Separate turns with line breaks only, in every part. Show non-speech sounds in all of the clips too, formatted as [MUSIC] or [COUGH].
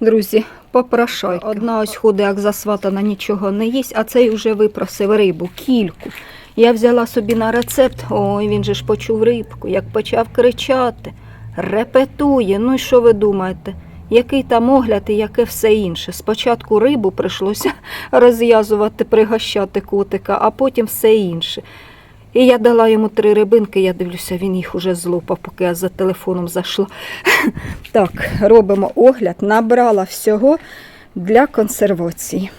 Друзі, попрошайки. Одна ось ходить, як засватана, нічого не їсть, а цей вже випросив рибу, кільку. Я взяла собі на рецепт, ой, він же ж почув рибку, як почав кричати, репетує. Ну і що ви думаєте? Який там огляд і яке все інше. Спочатку рибу прийшлося [LAUGHS] розв'язувати, пригощати котика, а потім все інше. І я дала йому три рибинки, я дивлюся, він їх уже злопав, поки я за телефоном зайшла. [LAUGHS] Так, робимо огляд. Набрала всього для консервації.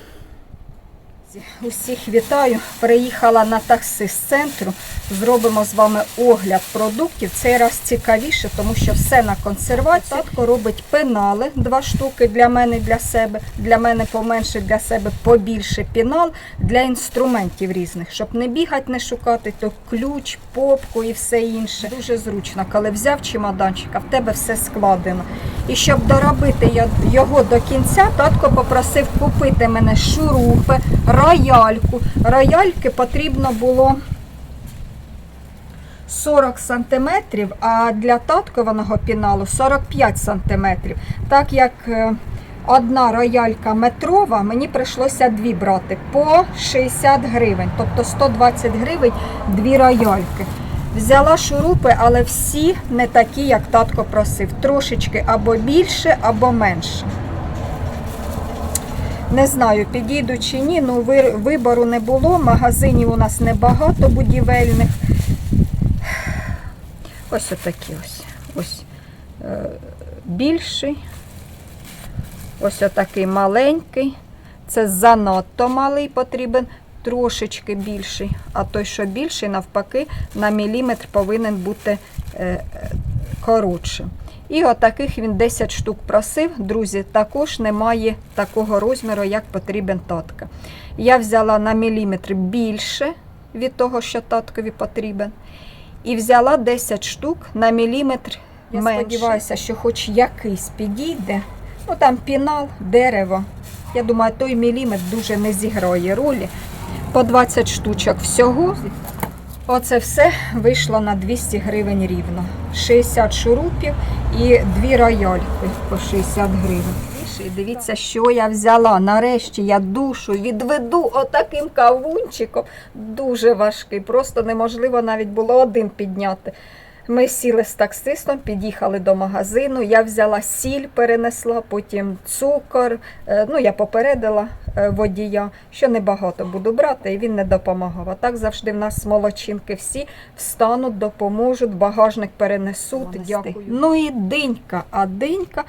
Усіх вітаю. Приїхала на такси з центру. Зробимо з вами огляд продуктів. Цей раз цікавіше, тому що все на консервацію. Татко робить пенали, два штуки для мене, для себе. Для мене поменше, для себе побільше пінал для інструментів різних, щоб не бігати, не шукати, то ключ, попку і все інше. Дуже зручно, коли взяв чемоданчик, а в тебе все складено. І щоб доробити його до кінця, татко попросив купити мене шурупи, рояльку. Рояльки потрібно було 40 сантиметрів, а для таткованого піналу 45 сантиметрів. Так як е, одна роялька метрова, мені прийшлося дві брати по 60 гривень, тобто 120 гривень дві рояльки. Взяла шурупи, але всі не такі, як татко просив. Трошечки або більше, або менше. Не знаю, підійду чи ні, ну вибору не було. Магазинів у нас небагато будівельних. Ось отакі ось. Ось е, більший. Ось отакий маленький. Це занадто малий потрібен, трошечки більший. А той, що більший, навпаки, на міліметр повинен бути е, е, коротшим. І отаких він 10 штук просив. Друзі, також немає такого розміру, як потрібен татка. Я взяла на міліметр більше від того, що таткові потрібен. І взяла 10 штук на міліметр. Я
менше.
сподіваюся, що хоч якийсь підійде. Ну там пінал, дерево. Я думаю, той міліметр дуже не зіграє ролі. По 20 штучок всього. Оце все вийшло на 200 гривень рівно. 60 шурупів і дві рояльки по 60 гривень. І дивіться, що я взяла. Нарешті я душу відведу отаким кавунчиком. Дуже важкий, просто неможливо навіть було один підняти. Ми сіли з таксистом, під'їхали до магазину. Я взяла сіль, перенесла, потім цукор. Е, Ну, я попередила е, водія, що небагато буду брати, і він не допомагав. А так завжди в нас молочинки всі встануть, допоможуть, багажник перенесуть. Дякую. Ну і динька, а динька.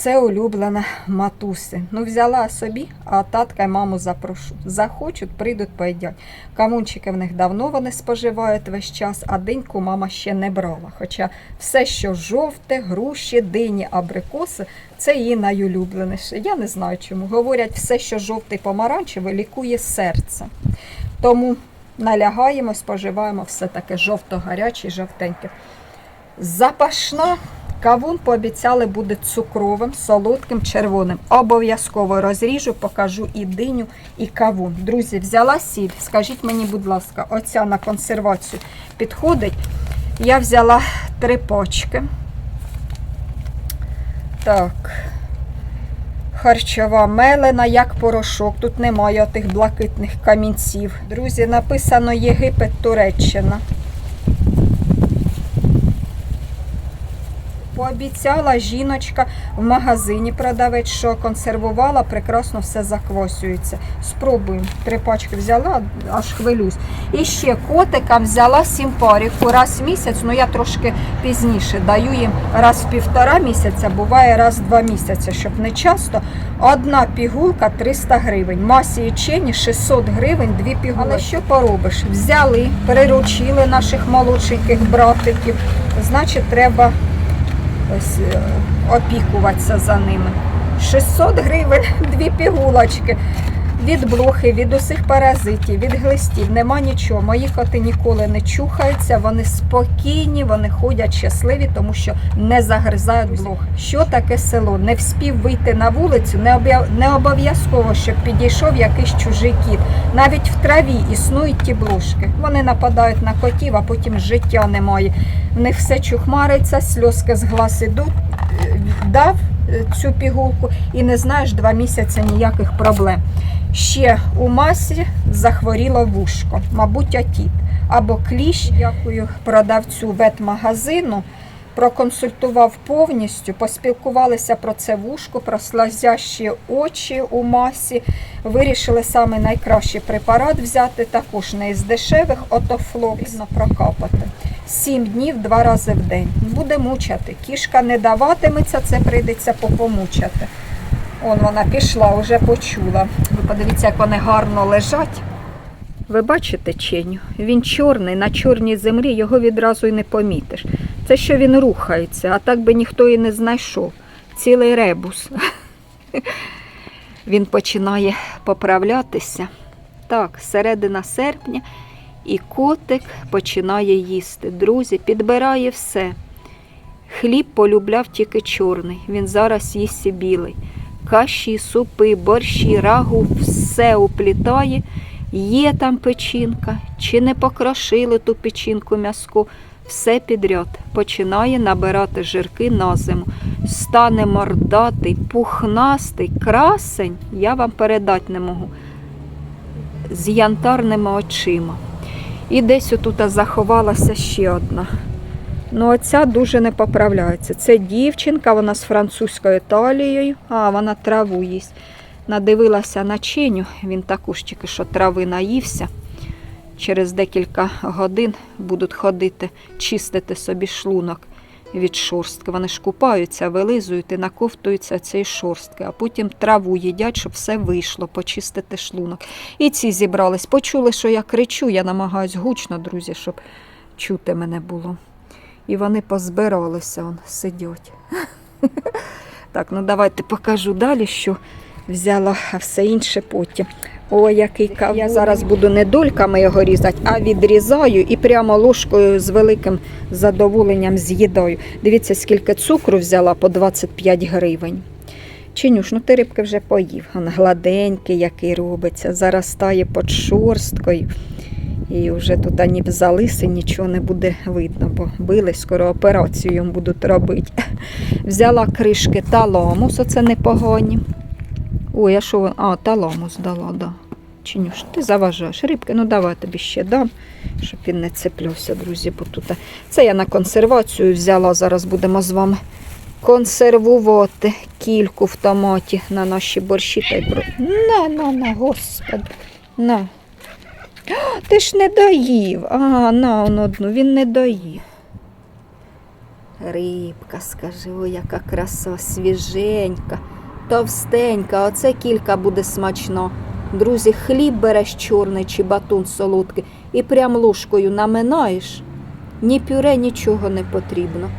Це улюблена матуси. Ну, взяла собі, а татка й маму запрошу. Захочуть, прийдуть, поїдять. Камунчики в них давно вони споживають весь час, а диньку мама ще не брала. Хоча все, що жовте, груші, дині, абрикоси, це її найулюбленіше. Я не знаю чому. Говорять, все, що жовте і помаранчеве, лікує серце. Тому налягаємо, споживаємо все таке жовто-гаряче, жовтеньке. Запашна кавун пообіцяли буде цукровим, солодким, червоним. Обов'язково розріжу, покажу і диню, і кавун. Друзі, взяла сіль. Скажіть мені, будь ласка, оця на консервацію підходить. Я взяла три пачки. Так. Харчова мелена, як порошок. Тут немає тих блакитних камінців. Друзі, написано Єгипет, Туреччина. Пообіцяла жіночка в магазині продавець, що консервувала, прекрасно все заквасюється. Спробуємо. Три пачки взяла, аж хвилюсь. І ще котика взяла сімпаріку раз в місяць, ну я трошки пізніше даю їм раз в півтора місяця, буває раз в два місяці, щоб не часто. Одна пігулка 300 гривень. Масі і чені 600 гривень, дві пігулки. Але що поробиш? Взяли, приручили наших молодшеньких братиків. Значить, треба ось е, опікуватися за ними. 600 гривень, [LAUGHS] дві пігулочки. Від блохи, від усіх паразитів, від глистів, нема нічого. Мої коти ніколи не чухаються, вони спокійні, вони ходять щасливі, тому що не загризають блохи. Що таке село? Не вспів вийти на вулицю, не обов'язково, щоб підійшов якийсь чужий кіт. Навіть в траві існують ті блошки. Вони нападають на котів, а потім життя немає. В них все чухмариться, сльозки з глаз ідуть. Е, Дав, е, цю пігулку і не знаєш два місяці ніяких проблем. Ще у масі захворіло вушко, мабуть, атіт або кліщ. Дякую продавцю ветмагазину. Проконсультував повністю, поспілкувалися про це вушко, про слазящі очі у масі. Вирішили саме найкращий препарат взяти, також не із дешевих, отофлокс прокапати. Сім днів два рази в день. Буде мучати. Кішка не даватиметься, це прийдеться попомучати. Он вона пішла, вже почула. Ви подивіться, як вони гарно лежать. Ви бачите ченю? Він чорний, на чорній землі його відразу й не помітиш. Це що він рухається, а так би ніхто і не знайшов. Цілий ребус. Він починає поправлятися. Так, середина серпня, і котик починає їсти. Друзі, підбирає все. Хліб полюбляв тільки чорний, він зараз їсть і білий. Каші, супи, борщі, рагу, все уплітає. Є там печінка, чи не покрошили ту печінку м'язку, все підряд. Починає набирати жирки на зиму. Стане мордатий, пухнастий, красень, я вам передати не можу. З янтарними очима. І десь отут заховалася ще одна. Ну, оця дуже не поправляється. Це дівчинка, вона з французькою талією, а вона траву їсть. Надивилася на чиню, він також тільки що трави наївся. Через декілька годин будуть ходити, чистити собі шлунок від шорстки. Вони ж купаються, вилизують і наковтуються цієї шорстки, а потім траву їдять, щоб все вийшло, почистити шлунок. І ці зібрались. Почули, що я кричу, я намагаюсь гучно, друзі, щоб чути мене було. І вони позбиралися, он, сидять. [LAUGHS] Так, ну давайте покажу далі, що взяла, а все інше потім. О, який кавун. Я зараз буду не дольками його різати, а відрізаю і прямо ложкою з великим задоволенням з'їдаю. Дивіться, скільки цукру взяла по 25 гривень. Чинюш, ну ти рибки вже поїв. Он гладенький, який робиться, заростає під шорсткою. І вже тут ані в залиси нічого не буде видно, бо били, скоро операцію будуть робити. [LAUGHS] Взяла кришки таламус, оце непогані. Ой, а що А, таламус дала, да. Чинюш, ти заважаєш рибки, ну давай тобі ще дам, щоб він не цеплявся, друзі, бо тут. Це я на консервацію взяла. Зараз будемо з вами консервувати кільку в томаті на наші борщі. Та й. На, на, на, господи, на. [GASPS] Ти ж не доїв. А, на он одну, він не доїв. Рибка, скажи, ой, яка краса, свіженька, товстенька, оце кілька буде смачно. Друзі, хліб береш чорний чи батон солодкий і прям ложкою наминаєш. Ні пюре, нічого не потрібно.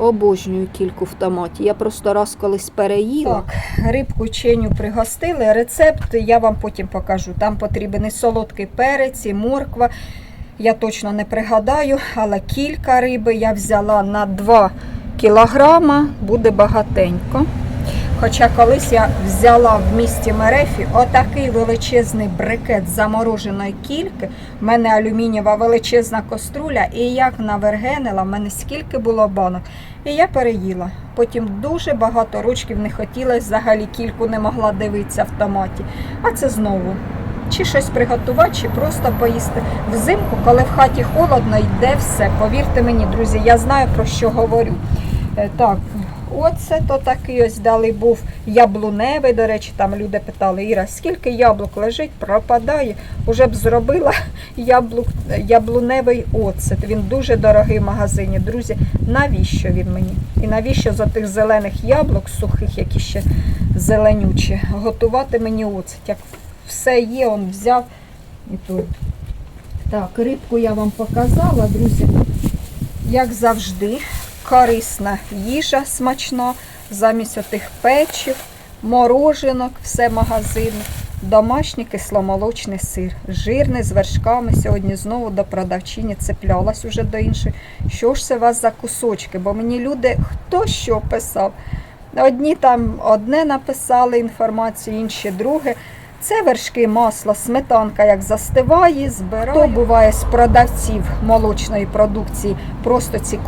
Обожнюю кільку в томаті. Я просто раз колись переїла. Так, рибку ченю пригостили. Рецепт я вам потім покажу. Там потрібен і солодкий перець, і морква. Я точно не пригадаю, але кілька риби я взяла на 2 кілограма, буде багатенько. Хоча колись я взяла в місті Мерефі отакий величезний брикет замороженої кільки. У мене алюмінієва величезна коструля, і як навергенила, в мене скільки було банок. І я переїла. Потім дуже багато ручків не хотілося, взагалі кільку не могла дивитися в томаті. А це знову. Чи щось приготувати, чи просто поїсти. Взимку, коли в хаті холодно, йде все. Повірте мені, друзі, я знаю про що говорю. Е, Так, оце то такий ось дали був яблуневий. До речі, там люди питали, Іра, скільки яблук лежить, пропадає. Уже б зробила яблук, яблуневий оцет. Він дуже дорогий в магазині. Друзі, навіщо він мені? І навіщо за тих зелених яблук сухих, які ще зеленючі, готувати мені оцет? Як все є, он взяв і тут. Так, рибку я вам показала, друзі. Як завжди, корисна їжа смачна, замість отих печів, мороженок, все магазин, домашній кисломолочний сир, жирний з вершками. Сьогодні знову до продавчині цеплялась уже до іншої. Що ж це у вас за кусочки? Бо мені люди хто що писав. Одні там одне написали інформацію, інші друге. Це вершки масла, сметанка як застиває, збираю. То буває з продавців молочної продукції. Просто ці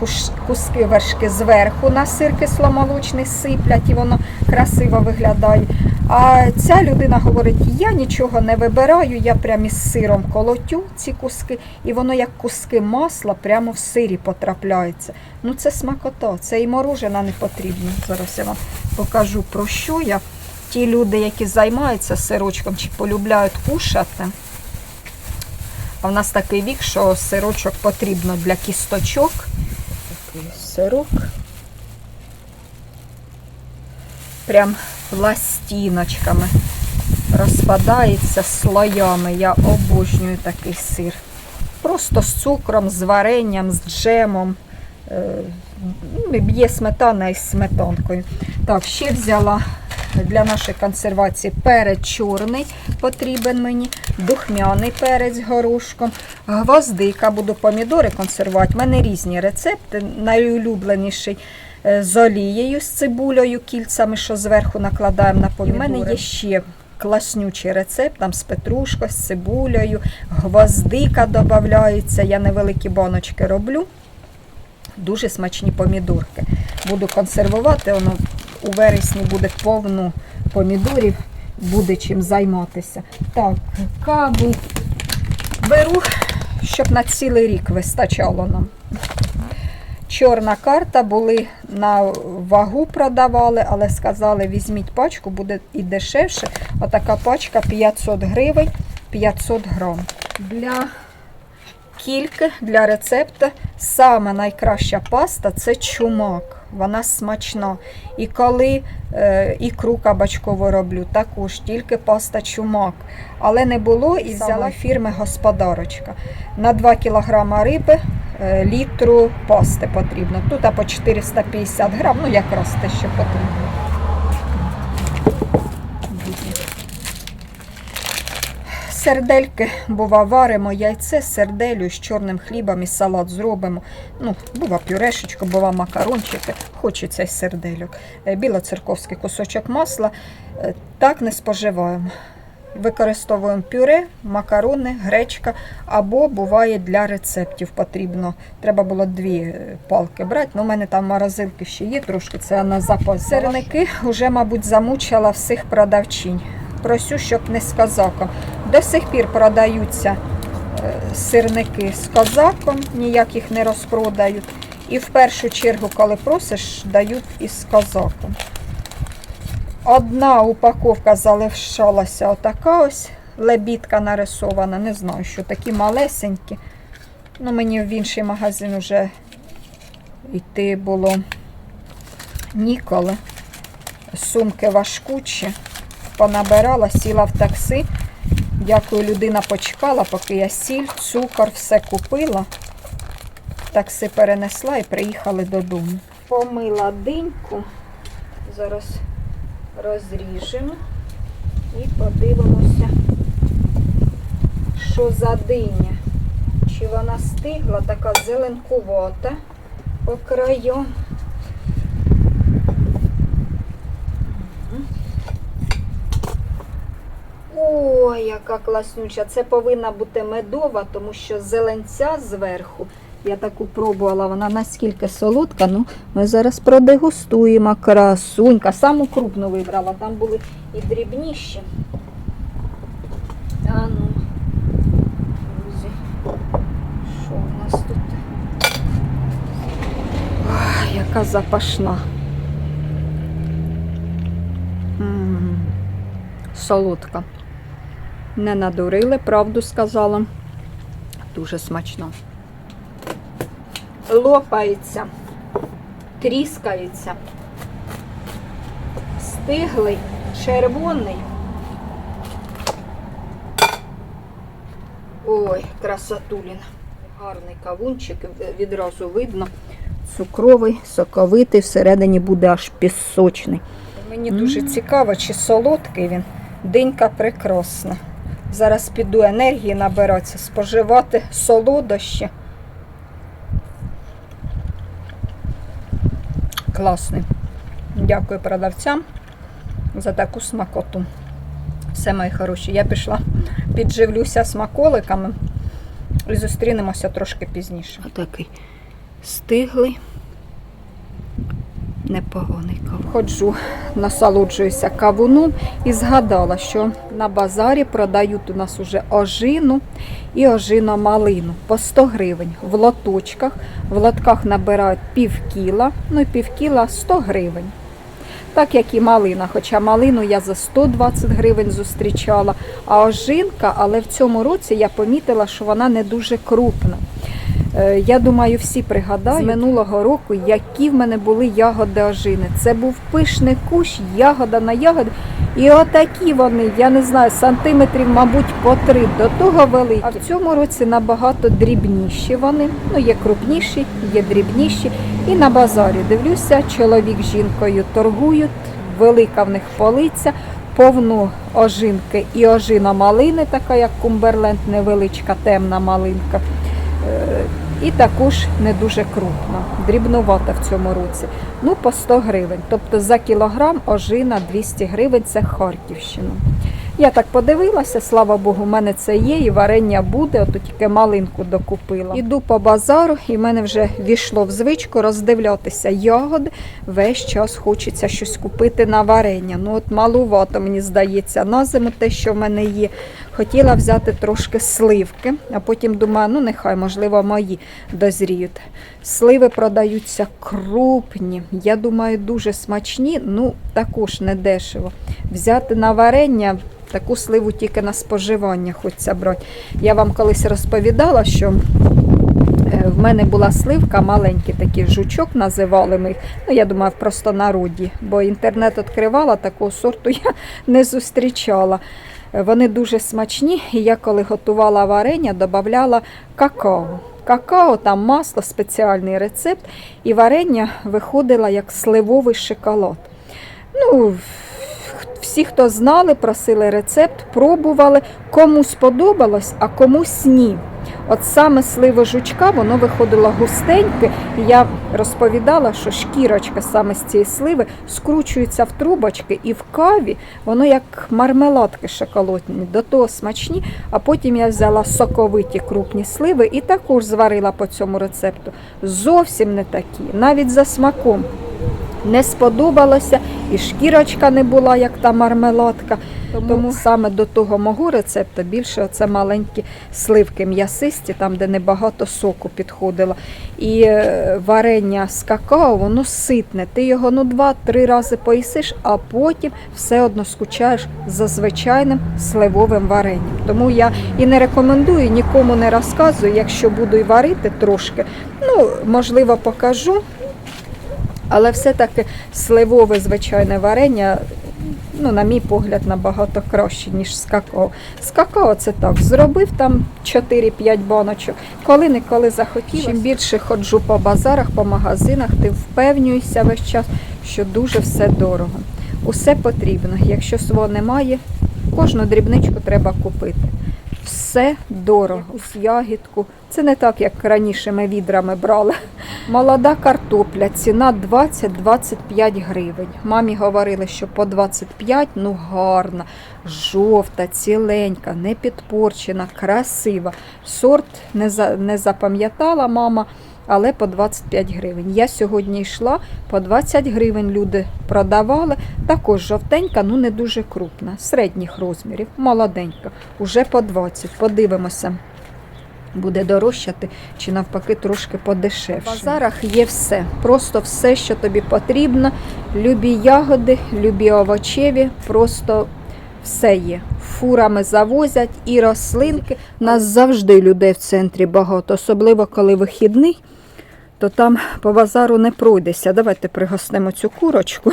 куски вершки зверху на сир кисломолочний сиплять і воно красиво виглядає. А ця людина говорить: я нічого не вибираю, я прямо із сиром колотю ці куски, і воно як куски масла прямо в сирі потрапляється. Ну це смакота, це і морожена не потрібно. Зараз я вам покажу про що я. Ті люди, які займаються сирочком чи полюбляють кушати. А в нас такий вік, що сирочок потрібно для кісточок. Такий сирок. Прям пластиночками розпадається слоями. Я обожнюю такий сир. Просто з цукром, з варенням, з джемом. Е, ну, Є сметана із сметанкою. Так, ще взяла для нашої консервації перець чорний потрібен мені, духмяний перець з горошком, гвоздика, буду помідори консервувати. У мене різні рецепти. Найулюбленіший е, з олією, з цибулею, кільцями, що зверху накладаємо на помідори. У мене є ще класнючий рецепт, там з петрушкою, з цибулею, гвоздика додається. Я невеликі баночки роблю. Дуже смачні помідорки. Буду консервувати, воно у вересні буде повно помідорів, буде чим займатися. Так, каву беру, щоб на цілий рік вистачало нам. Чорна карта були на вагу продавали, але сказали, візьміть пачку, буде і дешевше. Отака пачка 500 гривень, 500 грам. Для кільки для рецепту саме найкраща паста це чумак. Вона смачна. І коли е, ікру кабачкову роблю, також тільки паста чумак. Але не було і взяла фірми господарочка. На 2 кг риби е, літру пасти потрібно. Тут а по 450 грам, ну якраз те, що потрібно. Сердельки, бува, варимо яйце з серделю з чорним хлібом і салат зробимо. Ну, бува пюрешечку, бува макарончики. Хочеться й сердельок. Е, Білоцерковський кусочок масла. Е, Так не споживаємо. Використовуємо пюре, макарони, гречка або буває для рецептів потрібно. Треба було дві е, палки брати. Ну, у мене там морозилки ще є трошки, це на запас. Сирники вже, мабуть, замучила всіх продавчинь. Просю, щоб не з козаком. До сих пір продаються е, сирники з козаком, ніяк їх не розпродають. І в першу чергу, коли просиш, дають із козаком. Одна упаковка залишалася отака ось лебідка нарисована. Не знаю, що такі малесенькі. Ну, мені в інший магазин вже йти було ніколи. Сумки важкучі. Понабирала, сіла в такси. Дякую, людина почекала, поки я сіль, цукор, все купила. Такси перенесла і приїхали додому. Помила диньку. Зараз розріжемо і подивимося, що за диня. Чи вона стигла, така зеленкувата по краю. Ой, яка класнюча. Це повинна бути медова, тому що зеленця зверху. Я таку пробувала, вона наскільки солодка. Ну, ми зараз продегустуємо красунька. Саму крупну вибрала, там були і дрібніші. А ну, друзі, що у нас тут? Ой, яка запашна. М, Солодка. Не надурили, правду сказала. Дуже смачно. Лопається, тріскається. Стиглий, червоний. Ой, красотулін. Гарний кавунчик, відразу видно. Цукровий, соковитий, всередині буде аж пісочний. Мені дуже цікаво, чи солодкий він. Динька прекрасна. Зараз піду енергії набиратися, споживати солодощі. Класний. Дякую продавцям за таку смакоту. Все, мої хороші, я пішла, підживлюся смаколиками і зустрінемося трошки пізніше. Отакий стиглий, непоганий кавун. Ходжу, насолоджуюся кавуном і згадала, що на базарі продають у нас уже ожину і ожино малину по 100 гривень в лоточках. В лотках набирають пів кіла, ну і пів кіла 100 гривень. Так як і малина, хоча малину я за 120 гривень зустрічала, а ожинка, але в цьому році я помітила, що вона не дуже крупна. Е, Я думаю, всі пригадають з минулого року, які в мене були ягоди ожини. Це був пишний кущ, ягода на ягоди. І отакі вони, я не знаю, сантиметрів, мабуть, по три до того великі. А в цьому році набагато дрібніші вони. Ну, є крупніші, є дрібніші. І на базарі дивлюся, чоловік з жінкою торгують, велика в них полиця, повну ожинки і ожина малини, така як кумберленд, невеличка темна малинка. І також не дуже крупна, дрібнувата в цьому році. Ну, по 100 гривень. Тобто за кілограм ожина 200 гривень це Харківщина. Я так подивилася, слава Богу, в мене це є, і варення буде, ото тільки малинку докупила. Іду по базару, і в мене вже війшло в звичку роздивлятися ягоди. Весь час хочеться щось купити на варення. Ну от малувато, мені здається, на зиму те, що в мене є. Хотіла взяти трошки сливки, а потім думаю, ну нехай, можливо, мої дозріють. Сливи продаються крупні, я думаю, дуже смачні, ну також не дешево. Взяти на варення таку сливу тільки на споживання хочеться брати. Я вам колись розповідала, що е, в мене була сливка, маленький такий жучок називали ми їх. Ну, я думаю, в простонароді, бо інтернет відкривала, такого сорту [LAUGHS] я не зустрічала. Вони дуже смачні, і я коли готувала варення, додавала какао. Какао, там масло, спеціальний рецепт, і варення виходило як сливовий шоколад. Ну, всі, хто знали, просили рецепт, пробували. Кому сподобалось, а комусь ні. От саме сливо жучка, воно виходило густеньке, і я розповідала, що шкірочка саме з цієї сливи скручується в трубочки, і в каві воно як мармеладки шоколадні, до того смачні. А потім я взяла соковиті крупні сливи і також зварила по цьому рецепту. Зовсім не такі, навіть за смаком. Не сподобалося, і шкірочка не була, як та мармеладка. Тому, саме до того мого рецепту більше це маленькі сливки м'ясисті, там, де небагато соку підходило. І е, варення з какао, воно ситне. Ти його ну два-три рази поїсиш, а потім все одно скучаєш за звичайним сливовим варенням. Тому я і не рекомендую, нікому не розказую, якщо буду і варити трошки. Ну, можливо, покажу. Але все-таки сливове звичайне варення, ну, на мій погляд, набагато краще, ніж з какао. З какао це так, зробив там 4-5 баночок, коли-неколи захотів. Чим більше ходжу по базарах, по магазинах, ти впевнюєшся весь час, що дуже все дорого. Усе потрібно. Якщо свого немає, кожну дрібничку треба купити. Все дорого. Якусь ягідку. Це не так, як раніше ми відрами брали. Молода картопля, ціна 20-25 гривень. Мамі говорили, що по 25, ну гарна, жовта, ціленька, не підпорчена, красива. Сорт не, за, не запам'ятала мама, але по 25 гривень. Я сьогодні йшла, по 20 гривень люди продавали. Також жовтенька, ну не дуже крупна, середніх розмірів, молоденька, уже по 20. Подивимося буде дорожчати чи навпаки трошки подешевше. В базарах є все, просто все, що тобі потрібно. Любі ягоди, любі овочеві, просто все є. Фурами завозять і рослинки. Нас завжди людей в центрі багато, особливо коли вихідний, то там по базару не пройдеся. Давайте пригостимо цю курочку.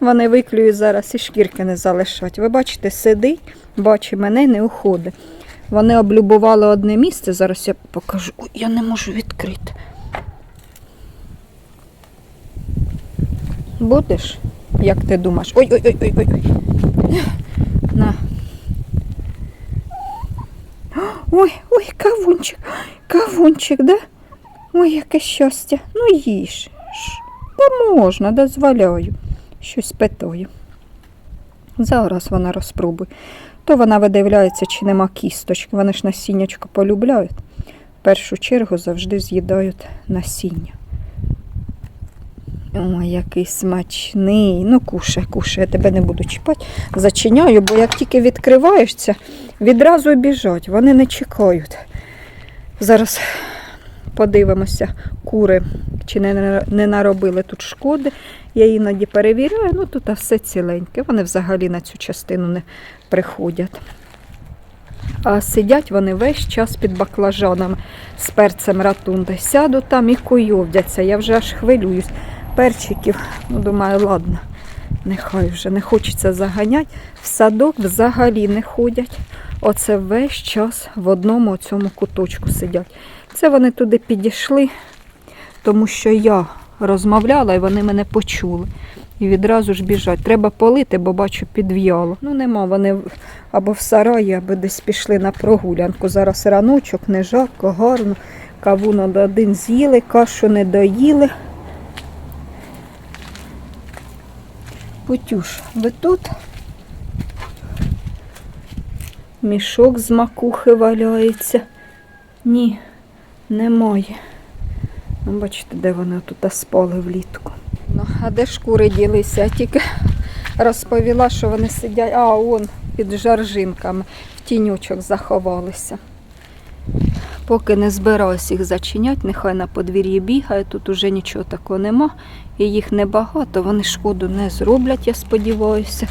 Вони виклюють зараз і шкірки не залишать. Ви бачите, сидить, бачить мене, не уходить. Вони облюбували одне місце, зараз я покажу. Ой, я не можу відкрити. Будеш? Як ти думаєш? Ой, ой, ой, ой, ой. ой. На. Ой, ой, кавунчик, кавунчик, да? Ой, яке щастя. Ну їж. Та можна, дозволяю. Щось питаю. Зараз вона розпробує. То вона видивляється, чи нема кісточки. Вони ж насіннячко полюбляють. В першу чергу завжди з'їдають насіння. Ой, який смачний. Ну, кушай, кушай, я тебе не буду чіпати. Зачиняю, бо як тільки відкриваєшся, відразу біжать. Вони не чекають. Зараз подивимося, кури чи не, не наробили тут шкоди. Я іноді перевіряю, ну тут все ціленьке. Вони взагалі на цю частину не приходять. А сидять вони весь час під баклажанами з перцем ратунди. Сяду там і куйовдяться. Я вже аж хвилююсь. Перчиків, ну думаю, ладно, нехай вже не хочеться заганяти. В садок взагалі не ходять. Оце весь час в одному цьому куточку сидять. Це вони туди підійшли, тому що я розмовляла і вони мене почули. І відразу ж біжать. Треба полити, бо бачу, підв'яло. Ну нема, вони або в сараї, або десь пішли на прогулянку. Зараз раночок, не жарко, гарно. Кавун один з'їли, кашу не доїли. Путюш, ви тут? Мішок з макухи валяється. Ні, немає. Ну, бачите, де вони тут спали влітку. Ну, а де ж кури ділися? Я тільки розповіла, що вони сидять, а он під жаржинками в тінючок заховалися. Поки не збираюсь їх зачиняти, нехай на подвір'ї бігає, тут уже нічого такого нема. І їх небагато, вони шкоду не зроблять, я сподіваюся.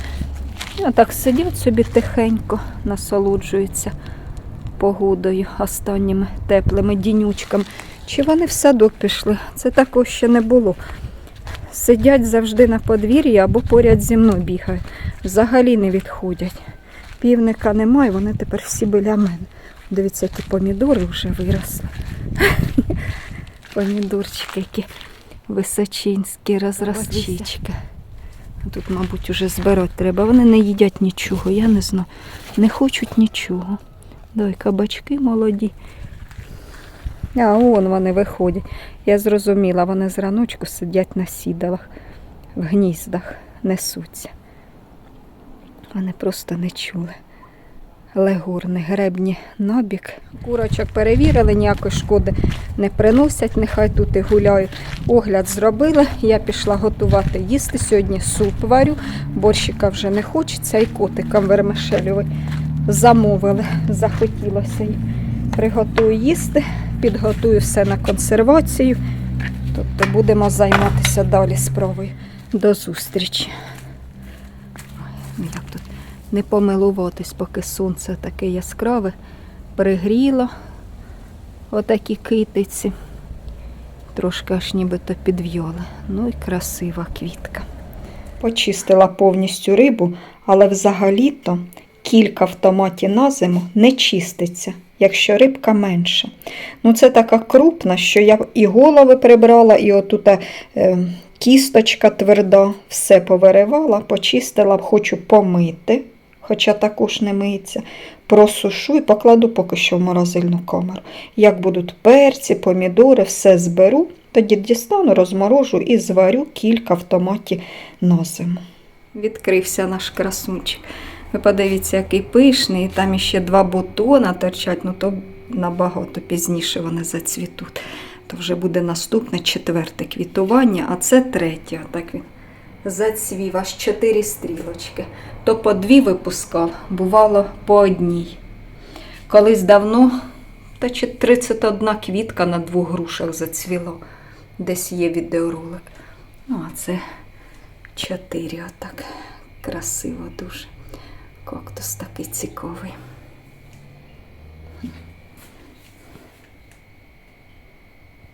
А так сидять собі тихенько, насолоджуються погодою, останніми теплими дінючками. Чи вони в садок пішли? Це такого ще не було. Сидять завжди на подвір'ї або поряд зі мною бігають. Взагалі не відходять. Півника немає, вони тепер всі біля мене. Дивіться, які помідори вже виросли. [LAUGHS] Помідорчики, які височинські, розростчички. Тут, мабуть, уже збирати треба. Вони не їдять нічого, я не знаю. Не хочуть нічого. Дай кабачки молоді. А он вони виходять. Я зрозуміла, вони з раночку сидять на сідалах, в гніздах, несуться. Вони просто не чули. Легурни, гребні набік. Курочок перевірили, ніякої шкоди не приносять, нехай тут і гуляють. Огляд зробили. Я пішла готувати їсти. Сьогодні суп варю, борщика вже не хочеться, і котикам вермишелювий замовили. Захотілося. Приготую їсти, підготую все на консервацію. Тобто будемо займатися далі справою. До зустрічі. Як тут не помилуватись, поки сонце таке яскраве, пригріло отакі китиці. Трошки аж нібито підв'яли. Ну і красива квітка. Почистила повністю рибу, але взагалі-то кілька в томаті на зиму не чиститься, якщо рибка менша. Ну, це така крупна, що я і голови прибрала, і отута е, кісточка тверда, все повиривала, почистила, хочу помити, хоча також не миється. Просушу і покладу поки що в морозильну камеру. Як будуть перці, помідори, все зберу, тоді дістану, розморожу і зварю кілька в томаті на зиму. Відкрився наш красунчик. Ви подивіться, який пишний, і там іще два бутона торчать, ну то набагато пізніше вони зацвітуть. То вже буде наступне четверте квітування, а це третє. Так він зацвів, аж чотири стрілочки. То по дві випускав, бувало по одній. Колись давно, та чи 31 квітка на двох грушах зацвіло. Десь є відеоролик. Ну, а це чотири отак. Красиво дуже. Кактус такий цікавий.